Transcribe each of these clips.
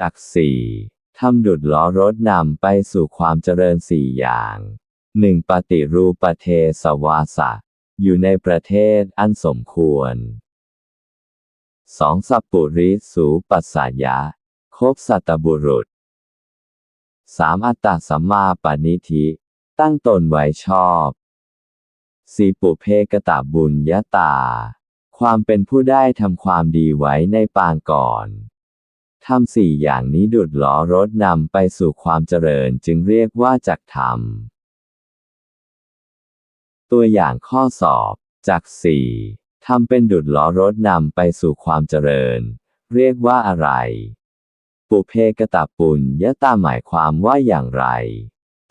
จากสี่ทำดุดล้อรถนำไปสู่ความเจริญสี่อย่างหนึ่งปฏิรูปประเทศวาสะ อยู่ในประเทศอันสมควรสองสัปปุริสูปัสสายะ คบสัตบุรุษสามอัตตสัมมาปณิธิ ตั้งตนไว้ชอบสีปุเพกตะบุญยตา ความเป็นผู้ได้ทำความดีไว้ในปางก่อน ทำสี่อย่างนี้ดุดล้อรถนำไปสู่ความเจริญจึงเรียกว่าจักธรรม ตัวอย่างข้อสอบจากสี่ทำเป็นดุดล้อรถนำไปสู่ความเจริญ เรียกว่าอะไร ปุเพกตะปุญยะตาหมายความว่าอย่างไร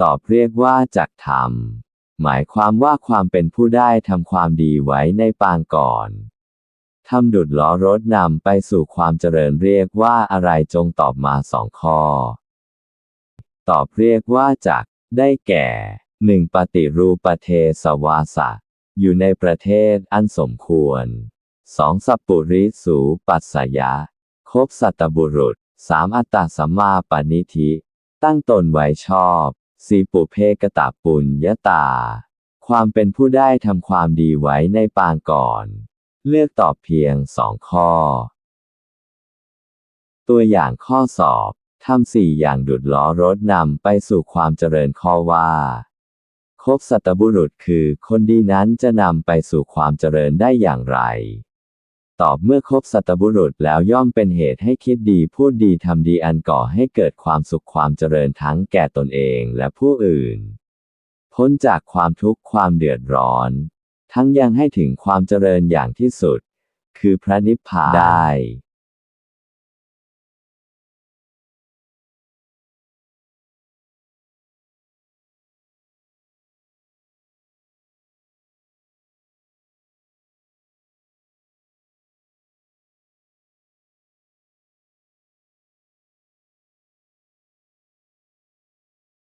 ตอบเรียกว่าจักธรรม หมายความว่าความเป็นผู้ได้ทำความดีไว้ในปางก่อน ทำดุดล้อรถนำไปสู่ความเจริญเรียกว่าอะไรจงตอบมาสองข้อ ตอบเรียกว่าจักได้แก่หนึ่งปฏิรูปประเทศวาสะอยู่ในประเทศอันสมควรสองสัปปุริสูปัสสยะคบสัตบุรุษสามอัตตาสัมมาปณิธิ ตั้งตนไว้ชอบสีปุเพกตะปุญยตา ความเป็นผู้ได้ทำความดีไว้ในปางก่อน เลือกตอบเพียงสองข้อ ตัวอย่างข้อสอบทำสี่อย่างดุดล้อรถนำไปสู่ความเจริญข้อว่าคบสัตบุรุษคือคนดีนั้นจะนำไปสู่ความเจริญได้อย่างไร ตอบเมื่อคบสัตบุรุษแล้วย่อมเป็นเหตุให้คิดดีพูดดีทำดีอันก่อให้เกิดความสุขความเจริญทั้งแก่ตนเองและผู้อื่น พ้นจากความทุกข์ความเดือดร้อน ทั้งยังให้ถึงความเจริญอย่างที่สุด คือพระนิพพานได้